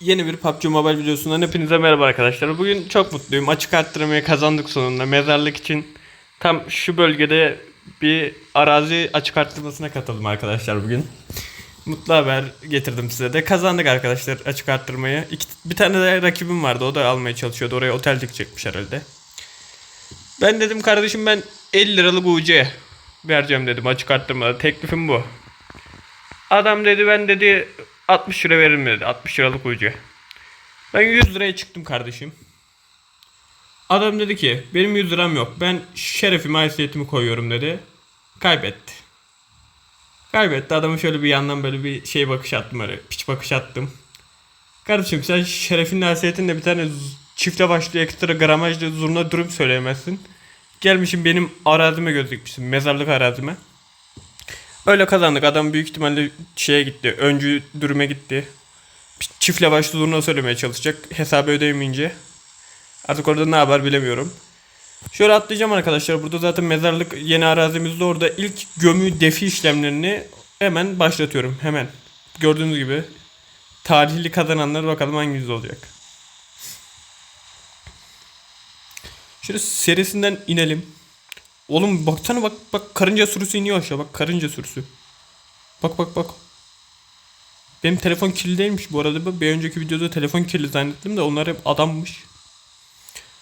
Yeni bir PUBG Mobile videosundan hepinize merhaba arkadaşlar. Bugün çok mutluyum. Açık arttırmayı kazandık sonunda. Mezarlık için tam şu bölgede bir arazi açık arttırmasına katıldım arkadaşlar bugün. Mutlu haber getirdim size de. Kazandık arkadaşlar açık arttırmayı. İki, bir tane de rakibim vardı. O da almaya çalışıyordu. Oraya otel dikecekmiş herhalde. Ben dedim kardeşim ben 50 liralık UC vereceğim dedim açık arttırmada. Teklifim bu. Adam dedi ben dedi 60 lira veririm dedi. 60 liralık ucu. Ben 100 liraya çıktım kardeşim. Adam dedi ki benim 100 liram yok. Ben şerefimi haysiyetimi koyuyorum dedi. Kaybetti. Kaybetti. Adamı şöyle bir yandan böyle bir şey bakış attım öyle. Piç bakış attım. Kardeşim sen şerefinle haysiyetinle bir tane çifte başlı ekstra gramajlı zurna durum söyleyemezsin. Gelmişim benim arazime göz dikmişsin. Mezarlık arazime. Öyle kazandık. Adam büyük ihtimalle şeye gitti. Öncü dürüme gitti. Çiftle başlı zurna söylemeye çalışacak. Hesabı ödeyemeyince. Artık orada ne yapar bilemiyorum. Şöyle atlayacağım arkadaşlar. Burada zaten mezarlık yeni arazimizde orada ilk gömü defi işlemlerini hemen başlatıyorum. Hemen. Gördüğünüz gibi tarihli kazananlar bakalım hangisi olacak. Şöyle serisinden inelim. Oğlum baksana bak bak karınca sürüsü iniyor aşağı bak karınca sürüsü. Bak bak bak. Benim telefon kirli değilmiş bu arada. Bir önceki videoda telefon kirli zannettim de onlar hep adammış.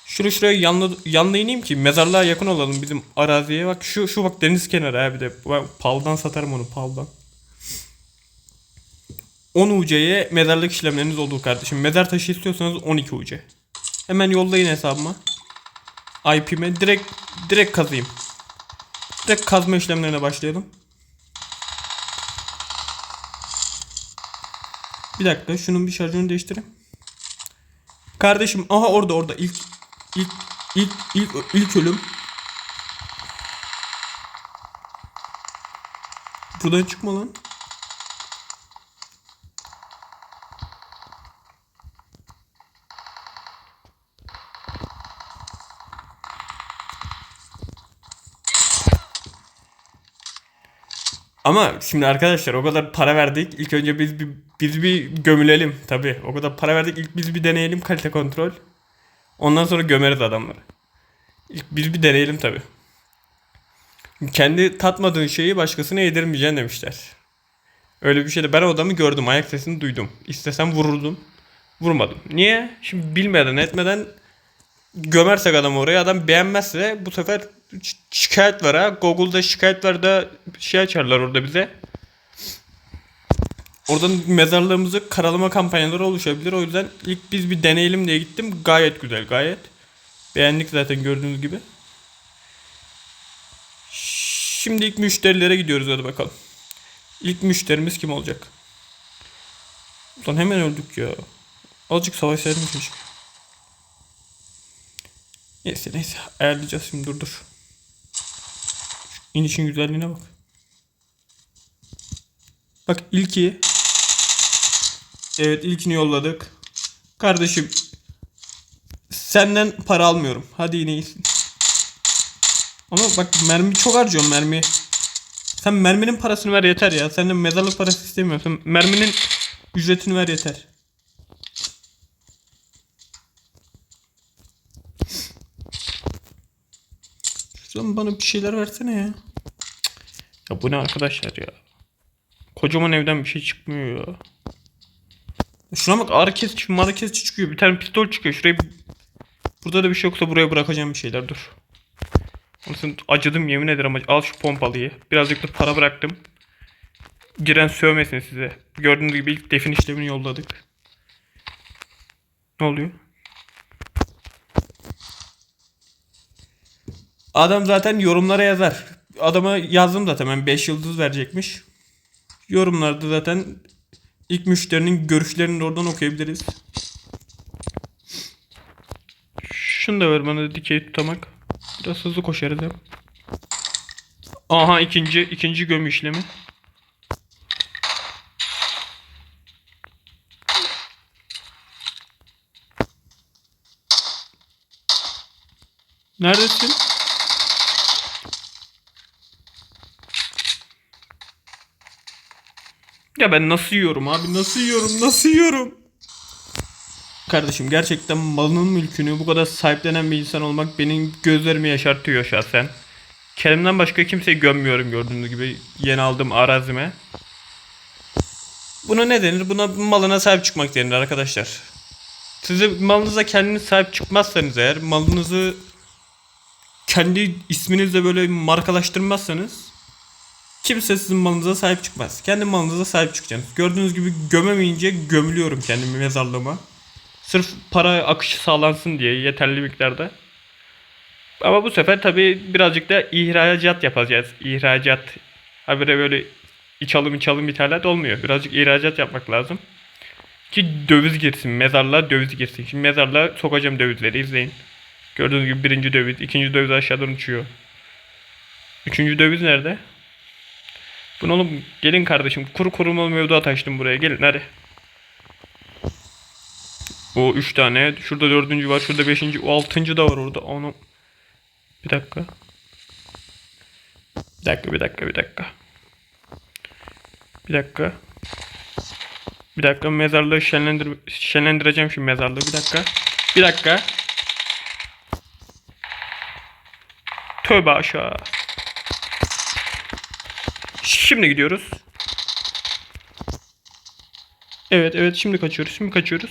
Şuraya şuraya yanla, yanla ineyim ki mezarlığa yakın olalım bizim araziye. Bak şu şu bak deniz kenarı abi de. Ben paldan satarım onu paldan. 10 UC'ye mezarlık işlemleriniz oldu kardeşim. Mezar taşı istiyorsanız 12 UC. Hemen yollayın hesabıma. IP'me direkt direkt kazayım. Direkt kazma işlemlerine başlayalım. Bir dakika şunun bir şarjını değiştireyim. Kardeşim aha orada orada ilk ilk ilk ilk ilk ölüm. Buradan çıkma lan. Ama şimdi arkadaşlar o kadar para verdik. İlk önce biz bir biz bir gömülelim tabi. O kadar para verdik. İlk biz bir deneyelim kalite kontrol. Ondan sonra gömeriz adamları. İlk biz bir deneyelim tabi. Kendi tatmadığın şeyi başkasına yedirmeyeceksin demişler. Öyle bir şeyde ben o adamı gördüm. Ayak sesini duydum. İstesem vururdum. Vurmadım. Niye? Şimdi bilmeden etmeden gömersek adamı oraya adam beğenmezse bu sefer şikayet var ha. Google'da şikayet var da şey açarlar orada bize. Oradan mezarlığımızı karalama kampanyaları oluşabilir. O yüzden ilk biz bir deneyelim diye gittim. Gayet güzel gayet. Beğendik zaten gördüğünüz gibi. Şimdi ilk müşterilere gidiyoruz hadi bakalım. İlk müşterimiz kim olacak? Ulan hemen öldük ya. Azıcık savaşsaydım keşke. Neyse neyse ayarlayacağız şimdi dur dur. İnişin güzelliğine bak. Bak ilki. Evet ilkini yolladık. Kardeşim senden para almıyorum. Hadi yine iyisin. Ama bak mermi çok harcıyorum mermi. Sen merminin parasını ver yeter ya. Senden mezarlık parası istemiyorum. Sen merminin ücretini ver yeter. Şuradan bana bir şeyler versene ya. Ya bu ne arkadaşlar ya. Kocaman evden bir şey çıkmıyor ya. Şuna bak ağrı kesici, mara kesici çıkıyor. Bir tane pistol çıkıyor. Şuraya. Burada da bir şey yoksa buraya bırakacağım bir şeyler. Dur. Anasını acıdım yemin ederim. Al şu pompalıyı. Birazcık da para bıraktım. Giren sövmesin size. Gördüğünüz gibi ilk defin işlemini yolladık. Ne oluyor? Adam zaten yorumlara yazar. Adama yazdım zaten ben 5 yıldız verecekmiş. Yorumlarda zaten ilk müşterinin görüşlerini oradan okuyabiliriz. Şunu da ver bana dikey tutamak. Biraz hızlı koşarız hem. Aha ikinci ikinci gömü işlemi. Neredesin? Ben nasıl yiyorum abi? Nasıl yiyorum? Nasıl yiyorum? Kardeşim gerçekten malının mülkünü bu kadar sahiplenen bir insan olmak benim gözlerimi yaşartıyor şahsen. Kendimden başka kimseyi gömmüyorum gördüğünüz gibi yeni aldığım arazime. Buna ne denir? Buna malına sahip çıkmak denir arkadaşlar. Size malınıza kendiniz sahip çıkmazsanız eğer malınızı kendi isminizle böyle markalaştırmazsanız kimse sizin malınıza sahip çıkmaz. Kendi malınıza sahip çıkacaksınız. Gördüğünüz gibi gömemeyince gömülüyorum kendimi mezarlığıma. Sırf para akışı sağlansın diye yeterli miktarda. Ama bu sefer tabii birazcık da ihracat yapacağız. İhracat. Habire böyle iç alım iç alım ithalat olmuyor. Birazcık ihracat yapmak lazım. Ki döviz girsin. Mezarlığa döviz girsin. Şimdi mezarlığa sokacağım dövizleri izleyin. Gördüğünüz gibi birinci döviz, ikinci döviz aşağıdan uçuyor. Üçüncü döviz nerede? Bunu oğlum gelin kardeşim kuru kurumalı mevduat açtım buraya gelin hadi. O üç tane. Şurada dördüncü var. Şurada beşinci. O altıncı da var orada. Onu. Bir dakika. Bir dakika bir dakika bir dakika. Bir dakika. Bir dakika mezarlığı şenlendir şenlendireceğim şimdi mezarlığı. Bir dakika. Bir dakika. Tövbe aşağı. Şimdi gidiyoruz. Evet evet şimdi kaçıyoruz. Şimdi kaçıyoruz.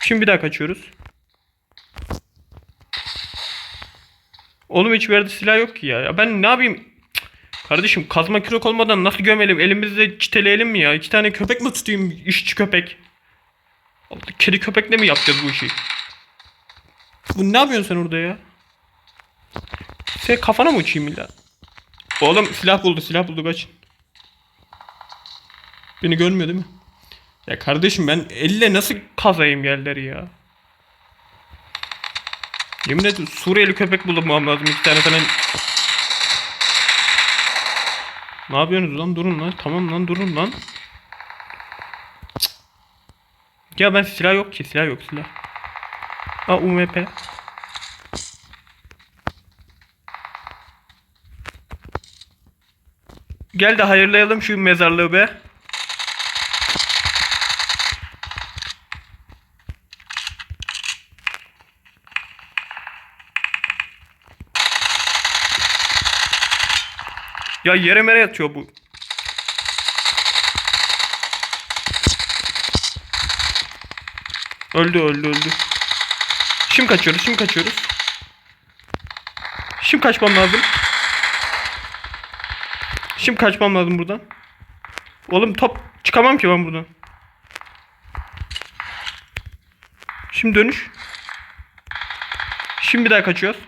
Şimdi bir daha kaçıyoruz. Oğlum hiçbir yerde silah yok ki ya. ya ben ne yapayım? Kardeşim kazma kürek olmadan nasıl gömelim? Elimizde çiteleyelim mi ya? İki tane köpek mi tutayım? İşçi köpek. Kedi köpekle mi yapacağız bu işi? Bu ne yapıyorsun sen orada ya? Sen kafana mı uçayım illa? Oğlum silah buldu silah buldu kaç. Beni görmüyor değil mi? Ya kardeşim ben elle nasıl kazayım yerleri ya? Yemin ederim Suriyeli köpek bulmam lazım iki tane falan. Ne yapıyorsunuz lan durun lan tamam lan durun lan. Cık. Ya ben silah yok ki silah yok silah. Aa UMP. Gel de hayırlayalım şu mezarlığı be. Ya yere mere yatıyor bu. Öldü öldü öldü. Şimdi kaçıyoruz şimdi kaçıyoruz. Şimdi kaçmam lazım. Şimdi kaçmam lazım buradan. Oğlum top çıkamam ki ben buradan. Şimdi dönüş. Şimdi bir daha kaçıyoruz.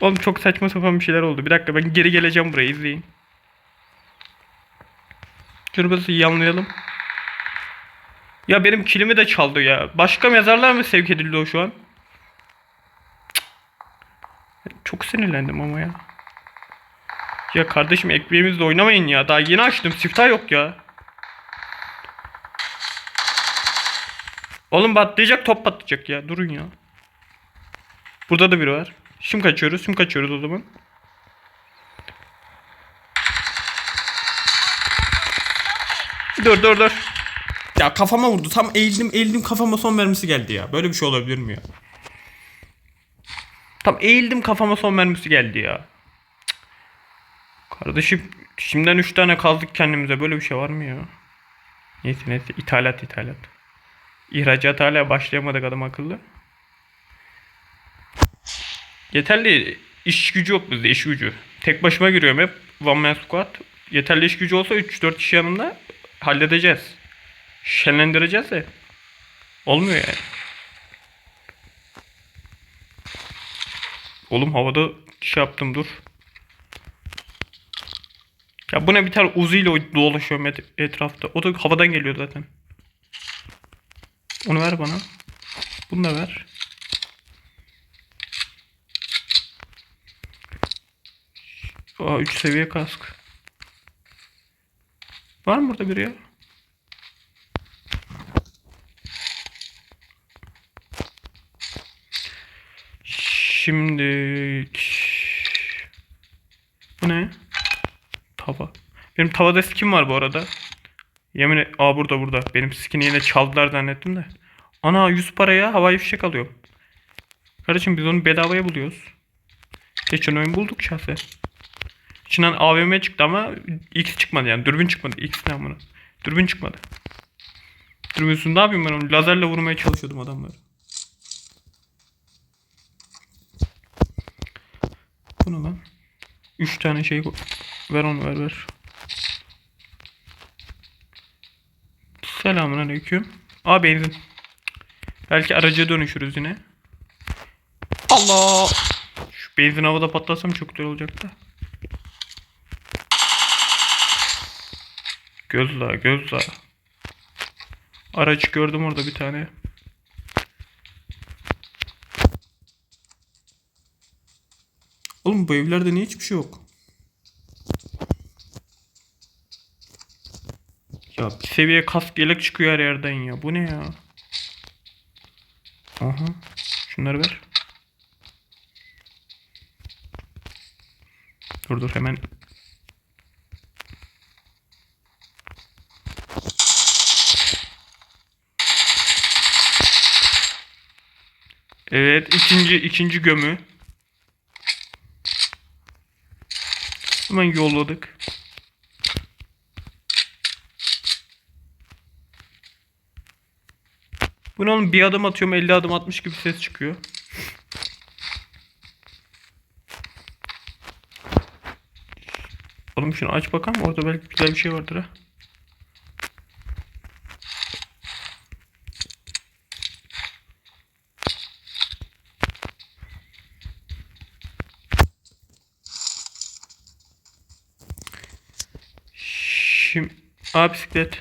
Oğlum çok saçma sapan bir şeyler oldu. Bir dakika ben geri geleceğim buraya izleyin. Şurası yanlayalım. Ya benim kilimi de çaldı ya. Başka mezarlar mı sevk edildi o şu an? Çok sinirlendim ama ya. Ya kardeşim ekmeğimizle oynamayın ya. Daha yeni açtım. Siftah yok ya. Oğlum patlayacak top patlayacak ya. Durun ya. Burada da biri var. Şimdi kaçıyoruz. Şimdi kaçıyoruz o zaman. Dur dur dur. Ya kafama vurdu. Tam eğildim eğildim kafama son mermisi geldi ya. Böyle bir şey olabilir mi ya? Tam eğildim kafama son mermisi geldi ya. Kardeşim şimdiden 3 tane kazdık kendimize. Böyle bir şey var mı ya? Neyse neyse ithalat ithalat. İhracat hala başlayamadık adam akıllı. Yeterli iş gücü yok bizde iş gücü. Tek başıma giriyorum hep one man squad. Yeterli iş gücü olsa 3-4 kişi yanımda halledeceğiz. Şenlendireceğiz de. Olmuyor yani. Oğlum havada şey yaptım dur. Ya bu ne bir tane Uzi ile dolaşıyorum et- etrafta. O da havadan geliyor zaten. Onu ver bana. Bunu da ver. Aa 3 seviye kask. Var mı burada biri ya? Şimdi ne? Tava. Benim tavada skin var bu arada. Yemin et. Aa burada burada. Benim skin'i yine çaldılar zannettim de. Ana 100 paraya havai fişek alıyorum. Kardeşim biz onu bedavaya buluyoruz. Geçen oyun bulduk şahsen. İçinden AVM çıktı ama X çıkmadı yani. Dürbün çıkmadı. X ne amına. Dürbün çıkmadı. Dürbünsüz ne yapayım ben onu? Lazerle vurmaya çalışıyordum adamları. Bu ne lan? 3 tane şey. Ver onu ver ver. Selamun aleyküm. Aa benzin. Belki araca dönüşürüz yine. Allah! Şu benzin havada patlasam çok güzel olacak da. Göz dağı, göz dağı. Araç gördüm orada bir tane. Oğlum bu evlerde niye hiçbir şey yok? Ya bir seviye kask yelek çıkıyor her yerden ya. Bu ne ya? Aha. Şunları ver. Dur dur hemen. Evet ikinci ikinci gömü. Hemen yolladık. Bu ne oğlum bir adım atıyorum 50 adım atmış gibi ses çıkıyor. Oğlum şunu aç bakalım orada belki güzel bir şey vardır ha. Şimdi Aa bisiklet.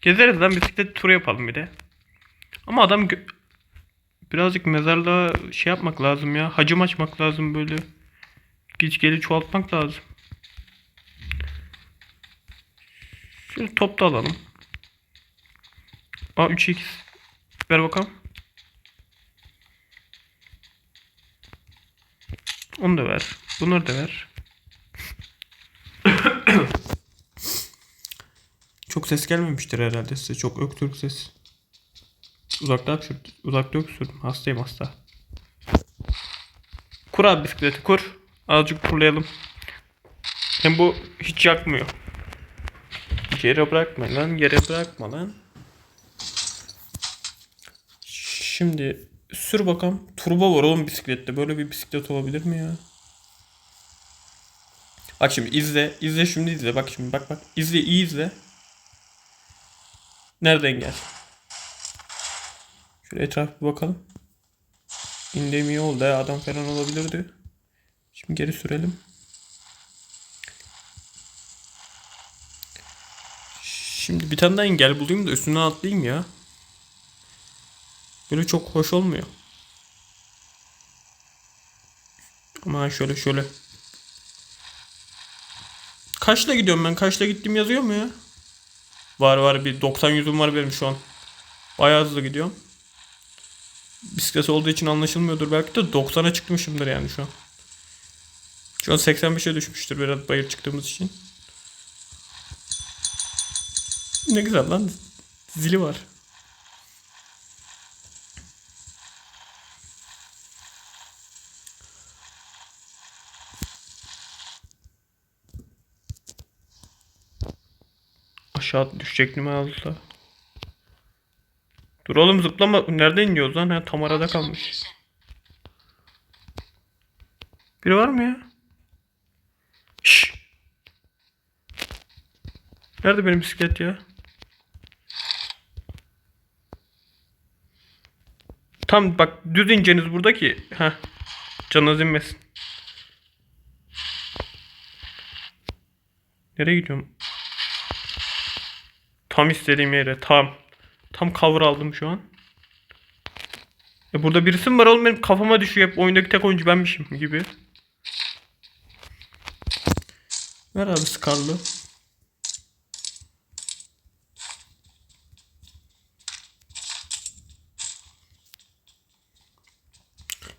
Gezeriz lan bisiklet turu yapalım bir de. Ama adam birazcık mezarlığa şey yapmak lazım ya. Hacım açmak lazım böyle. Geç geri çoğaltmak lazım. Şöyle top da alalım. Aa 3x. Ver bakalım. Onu da ver. Bunları da ver. Çok ses gelmemiştir herhalde size. Çok öksürük ses. Uzakta öksürdüm. Uzakta öksürdüm. Hastayım hasta. Kur abi bisikleti kur. Azıcık kurlayalım. Hem bu hiç yakmıyor. Yere bırakma lan. Yere bırakma lan. Şimdi sür bakalım. Turbo var oğlum bisiklette. Böyle bir bisiklet olabilir mi ya? Bak şimdi izle. izle şimdi izle. Bak şimdi bak bak. İzle iyi izle. Nereden gel? Şöyle etraf bir bakalım. İndiğim iyi oldu ya. Adam falan olabilirdi. Şimdi geri sürelim. Şimdi bir tane daha engel bulayım da üstünden atlayayım ya. Böyle çok hoş olmuyor. Ama şöyle şöyle. Kaçla gidiyorum ben? Kaçla gittim yazıyor mu ya? Var var bir 90 yüzüm var benim şu an. Bayağı hızlı gidiyorum. Bisiklet olduğu için anlaşılmıyordur belki de 90'a çıkmışımdır yani şu an. Şu an 85'e düşmüştür biraz bayır çıktığımız için. Ne güzel lan. Zili var. Aşağı düşecek aldı? Dur oğlum zıplama. Nereden iniyoruz lan? Ha, tam arada kalmış. Biri var mı ya? Şşş. Nerede benim bisiklet ya? Tam bak düz inceniz burada ki. Heh. Canınız inmesin. Nereye gidiyorum? Tam istediğim yere. Tam. Tam cover aldım şu an. E burada birisi mi var oğlum benim kafama düşüyor hep oyundaki tek oyuncu benmişim gibi. Ver abi Scar'lı.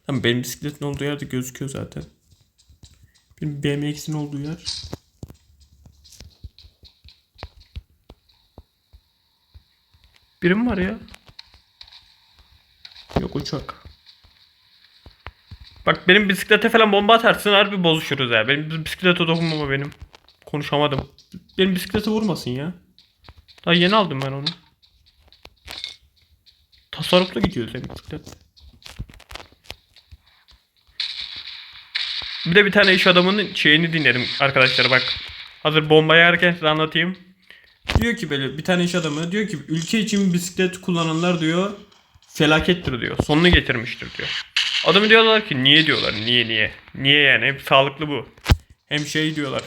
Tamam benim bisikletin olduğu yerde gözüküyor zaten. Benim BMX'in olduğu yer. Birim var ya. Yok uçak. Bak benim bisiklete falan bomba atarsın harbi bozuşuruz ya. Benim bisiklete dokunmama benim. Konuşamadım. Benim bisiklete vurmasın ya. Daha yeni aldım ben onu. Tasarruflu gidiyor senin bisiklet. Bir de bir tane iş adamının şeyini dinledim arkadaşlar bak. Hazır bombayı yerken size anlatayım. Diyor ki böyle bir tane iş adamı diyor ki ülke için bisiklet kullananlar diyor felakettir diyor. Sonunu getirmiştir diyor. Adamı diyorlar ki niye diyorlar niye niye. Niye yani hep sağlıklı bu. Hem şey diyorlar.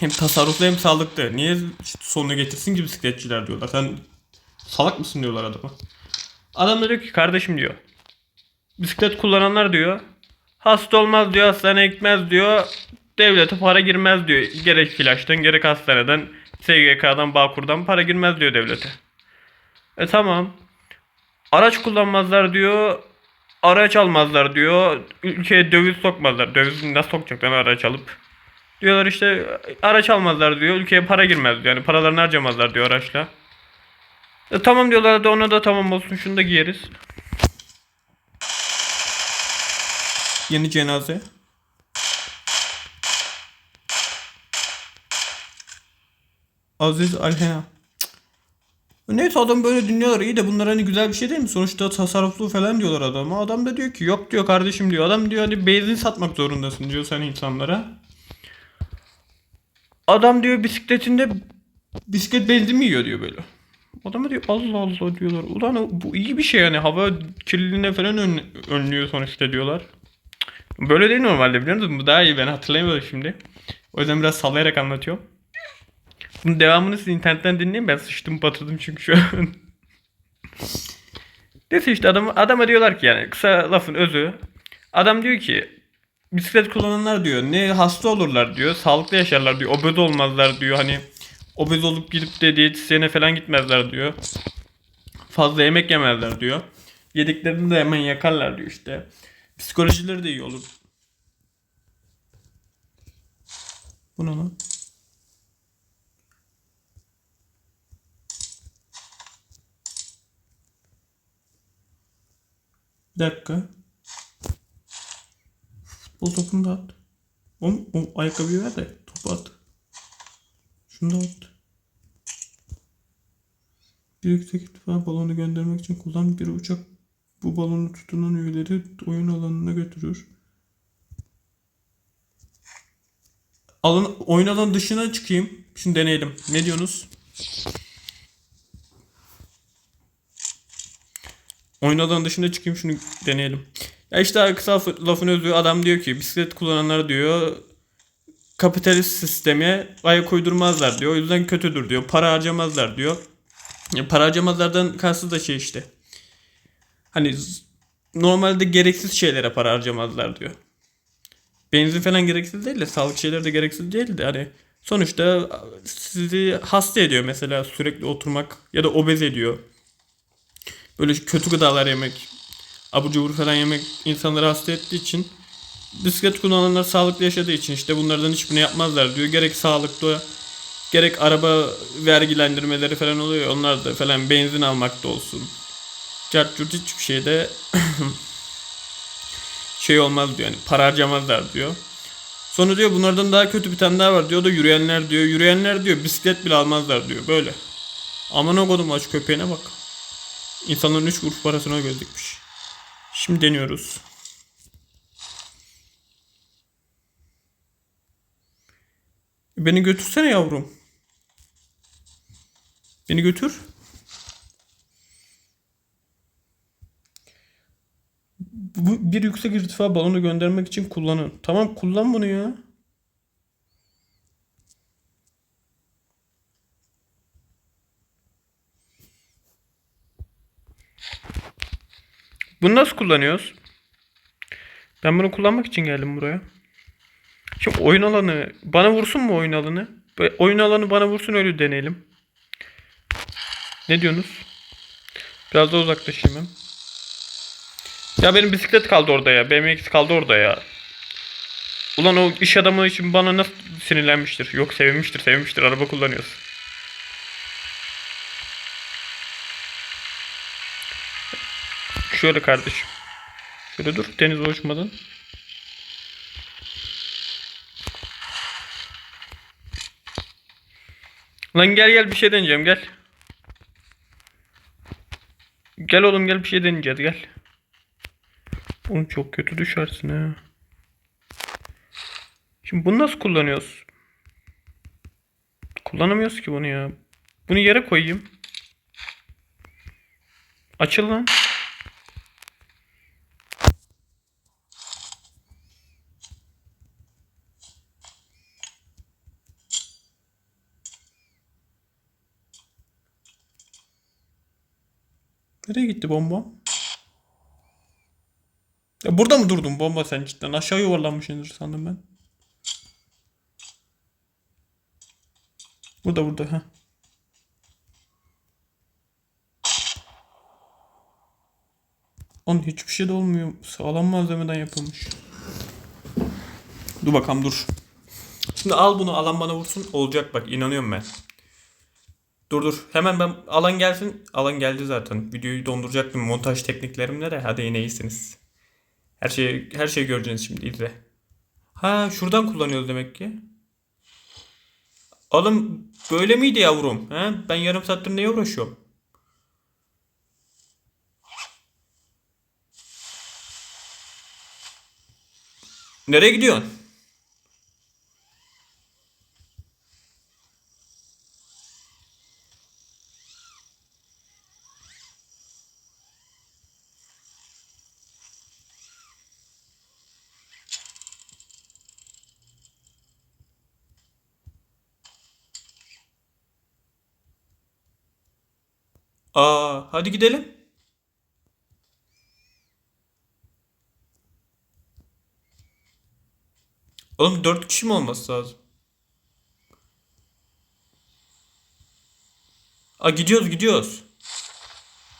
Hem tasarruflu hem sağlıklı. Niye sonunu getirsin ki bisikletçiler diyorlar. Sen salak mısın diyorlar adama. Adam da diyor ki kardeşim diyor. Bisiklet kullananlar diyor. Hasta olmaz diyor, hastaneye gitmez diyor. Devlete para girmez diyor. Gerek flaştan, gerek hastaneden, SGK'dan, Bağkur'dan para girmez diyor devlete. E tamam. Araç kullanmazlar diyor. Araç almazlar diyor. Ülkeye döviz sokmazlar. Döviz nasıl sokacaklar araç alıp? Diyorlar işte araç almazlar diyor. Ülkeye para girmez diyor. Yani paralarını harcamazlar diyor araçla. E tamam diyorlar da ona da tamam olsun şunu da giyeriz. Yeni cenaze. Aziz Alhena. Neyse adam böyle dinliyorlar iyi de bunlar hani güzel bir şey değil mi? Sonuçta tasarruflu falan diyorlar adama. Adam da diyor ki yok diyor kardeşim diyor. Adam diyor hani benzin satmak zorundasın diyor sen insanlara. Adam diyor bisikletinde bisiklet benzin mi yiyor diyor böyle. Adama diyor Allah Allah diyorlar. Ulan bu iyi bir şey yani hava kirliliğine falan ön- önlüyor sonuçta diyorlar. Böyle değil normalde biliyor musun? Bu daha iyi ben hatırlayamadım şimdi. O yüzden biraz sallayarak anlatıyorum. Bunun devamını siz internetten dinleyin ben sıçtım batırdım çünkü şu an. Neyse işte adam, adama diyorlar ki yani kısa lafın özü. Adam diyor ki bisiklet kullananlar diyor ne hasta olurlar diyor sağlıklı yaşarlar diyor obez olmazlar diyor hani obez olup gidip de diyetisyene falan gitmezler diyor. Fazla yemek yemezler diyor. Yediklerini de hemen yakarlar diyor işte. Psikolojileri de iyi olur. Bu ne? Bir dakika. Futbol topunu da at. Oğlum, o ayakkabıyı ver de topu at. Şunu da at. Bir yüksek irtifa balonu göndermek için kullan bir uçak bu balonu tutunan üyeleri oyun alanına götürür. Alan, oyun alanı dışına çıkayım. Şimdi deneyelim. Ne diyorsunuz? Oyun alanı dışına çıkayım şunu deneyelim. Ya işte kısa laf- lafın özü adam diyor ki bisiklet kullananlar diyor kapitalist sisteme ayak uydurmazlar diyor. O yüzden kötüdür diyor. Para harcamazlar diyor. Ya para harcamazlardan kastı da şey işte. Hani normalde gereksiz şeylere para harcamazlar diyor. Benzin falan gereksiz değil de sağlık şeyleri de gereksiz değil de hani sonuçta sizi hasta ediyor mesela sürekli oturmak ya da obez ediyor. Böyle kötü gıdalar yemek, abur cubur falan yemek insanları hasta ettiği için bisiklet kullananlar sağlıklı yaşadığı için işte bunlardan hiçbirini yapmazlar diyor. Gerek sağlıklı gerek araba vergilendirmeleri falan oluyor. Onlar da falan benzin almakta olsun. Cart curt hiçbir şeyde şey olmaz diyor. Yani para harcamazlar diyor. Sonra diyor bunlardan daha kötü bir tane daha var diyor. O da yürüyenler diyor. Yürüyenler diyor bisiklet bile almazlar diyor. Böyle. Aman o kodum aç köpeğine bak. İnsanların 3 kuruş parasına göz dikmiş. Şimdi deniyoruz. Beni götürsene yavrum. Beni götür. Bu bir yüksek irtifa balonu göndermek için kullanın. Tamam kullan bunu ya. Bunu nasıl kullanıyoruz? Ben bunu kullanmak için geldim buraya. Şimdi oyun alanı bana vursun mu oyun alanı? Oyun alanı bana vursun öyle deneyelim. Ne diyorsunuz? Biraz da uzaklaşayım ben. Ya benim bisiklet kaldı orada ya. BMX kaldı orada ya. Ulan o iş adamı için bana nasıl sinirlenmiştir? Yok sevinmiştir, sevinmiştir. Araba kullanıyoruz. Şöyle kardeşim. Şöyle dur deniz uçmadan. Lan gel gel bir şey deneyeceğim gel. Gel oğlum gel bir şey deneyeceğiz gel. Oğlum çok kötü düşersin ha. Şimdi bunu nasıl kullanıyoruz? Kullanamıyoruz ki bunu ya. Bunu yere koyayım. Açıl lan. Nereye gitti bomba? Ya burada mı durdun bomba sen cidden? Aşağı yuvarlanmışsındır sandım ben. Burada burada ha. Onun hiçbir şey de olmuyor. Sağlam malzemeden yapılmış. Dur bakalım dur. Şimdi al bunu alan bana vursun. Olacak bak inanıyorum ben. Dur dur. Hemen ben alan gelsin. Alan geldi zaten. Videoyu donduracaktım montaj tekniklerimle de. Hadi yine iyisiniz. Her şeyi her şeyi göreceksiniz şimdi izle. Ha şuradan kullanıyoruz demek ki. Oğlum böyle miydi yavrum? He? Ben yarım saattir neye uğraşıyorum? Nereye gidiyorsun? Aa, hadi gidelim. Oğlum dört kişi mi olması lazım? Aa gidiyoruz gidiyoruz.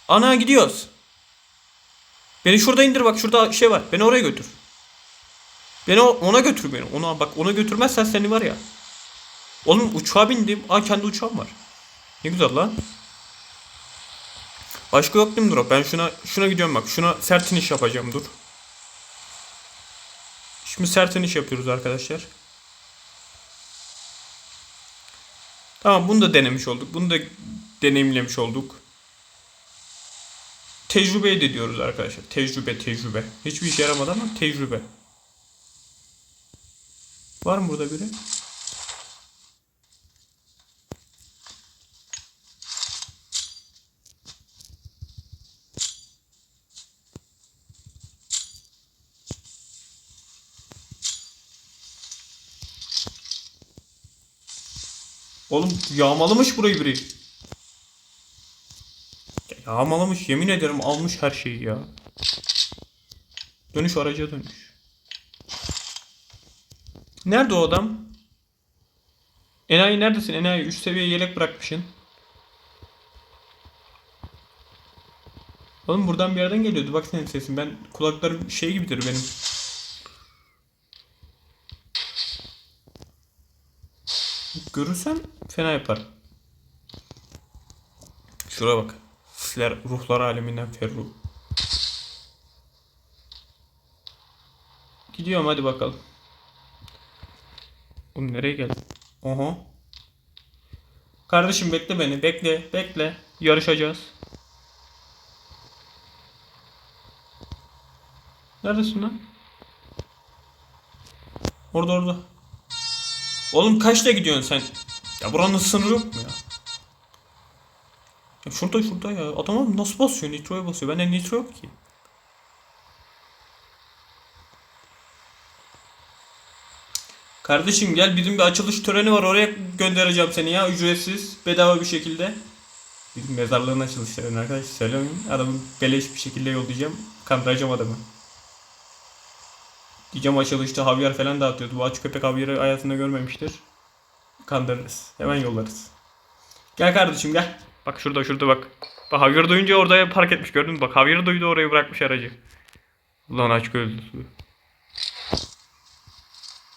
Ana gidiyoruz. Beni şurada indir bak şurada şey var. Beni oraya götür. Beni ona götür beni. Ona bak ona götürmezsen seni var ya. Oğlum uçağa bindim. Aa kendi uçağım var. Ne güzel lan. Başka yok değil mi drop? Ben şuna şuna gidiyorum bak. Şuna sert iniş yapacağım dur. Şimdi sert iniş yapıyoruz arkadaşlar. Tamam bunu da denemiş olduk. Bunu da deneyimlemiş olduk. Tecrübe de diyoruz arkadaşlar. Tecrübe tecrübe. Hiçbir işe yaramadı ama tecrübe. Var mı burada biri? Oğlum yağmalamış burayı biri. Ya Yağmalamış yemin ederim almış her şeyi ya. Dönüş araca dönüş. Nerede o adam? Enayi neredesin? Enayi 3 seviye yelek bırakmışsın. Oğlum buradan bir yerden geliyordu. Bak senin sesin. Ben kulaklarım şey gibidir benim. Görürsem fena yapar. Şuraya bak. Sizler ruhlar aleminden ferru. Gidiyorum hadi bakalım. Oğlum nereye geldin? Oha. Kardeşim bekle beni. Bekle. Bekle. Yarışacağız. Neredesin lan? Orada orada. Oğlum kaçta gidiyorsun sen? Ya buranın sınırı yok mu ya? Ya şurada şurada ya. Adam nasıl basıyor? Nitro'ya basıyor. Bende nitro yok ki. Kardeşim gel bizim bir açılış töreni var. Oraya göndereceğim seni ya. Ücretsiz. Bedava bir şekilde. Bizim mezarlığın açılış töreni arkadaş. Söylemeyin. Adamı beleş bir şekilde yollayacağım. Kandıracağım adamı. Diyeceğim açılışta havyar falan dağıtıyordu. Bu aç köpek havyarı hayatında görmemiştir. Kandırırız. Hemen yollarız. Gel kardeşim gel. Bak şurada şurada bak. Bak havyarı duyunca orada park etmiş gördün mü? Bak havyarı duydu oraya bırakmış aracı. Ulan aç gözlüsü.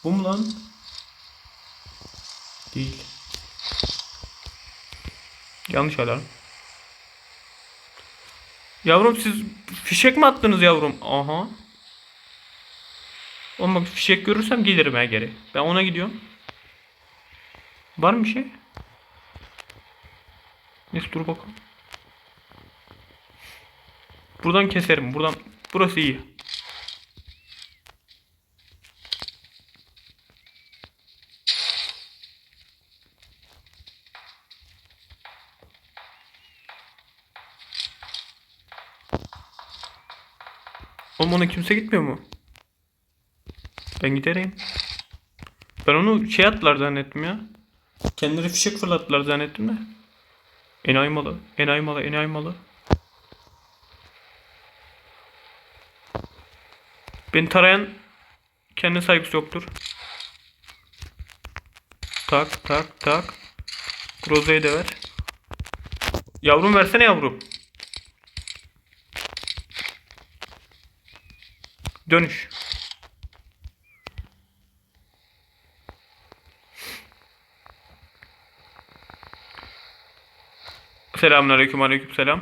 Bu mu lan? Değil. Yanlış alarm. Yavrum siz fişek mi attınız yavrum? Aha. Oğlum bak fişek görürsem gelirim ha geri. Ben ona gidiyorum. Var mı bir şey? Neyse dur bakalım. Buradan keserim. Buradan burası iyi. Oğlum ona kimse gitmiyor mu? Ben giderim. Ben onu şey attılar zannettim ya. Kendileri fişek fırlattılar zannettim de. Enayi malı, enayi malı, enayi malı. Beni tarayan kendi saygısı yoktur. Tak tak tak. Groza'yı da ver. Yavrum versene yavrum. Dönüş. Selamünaleyküm aleyküm selam.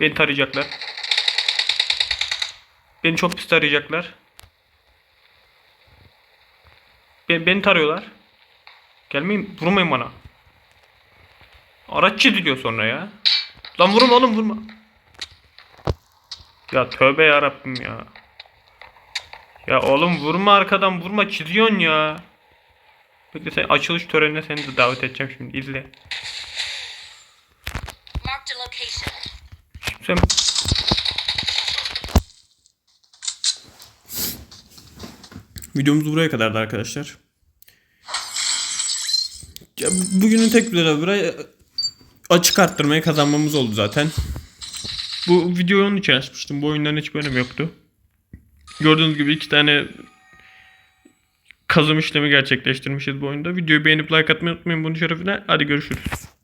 Beni tarayacaklar. Beni çok pis tarayacaklar. Beni, beni tarıyorlar. Gelmeyin, vurmayın bana. Araç çiziliyor sonra ya. Lan vurma oğlum vurma. Ya tövbe ya Rabbim ya. Ya oğlum vurma arkadan vurma çiziyorsun ya. Bekle sen açılış törenine seni de davet edeceğim şimdi izle. Location. Sen Videomuz buraya kadardı arkadaşlar. Ya bugünün tek bir haberi açık arttırmayı kazanmamız oldu zaten. Bu videoyu onun için açmıştım. Bu oyundan hiç bölüm yoktu. Gördüğünüz gibi iki tane kazım işlemi gerçekleştirmişiz bu oyunda. Videoyu beğenip like atmayı unutmayın bunun şerefine. Hadi görüşürüz.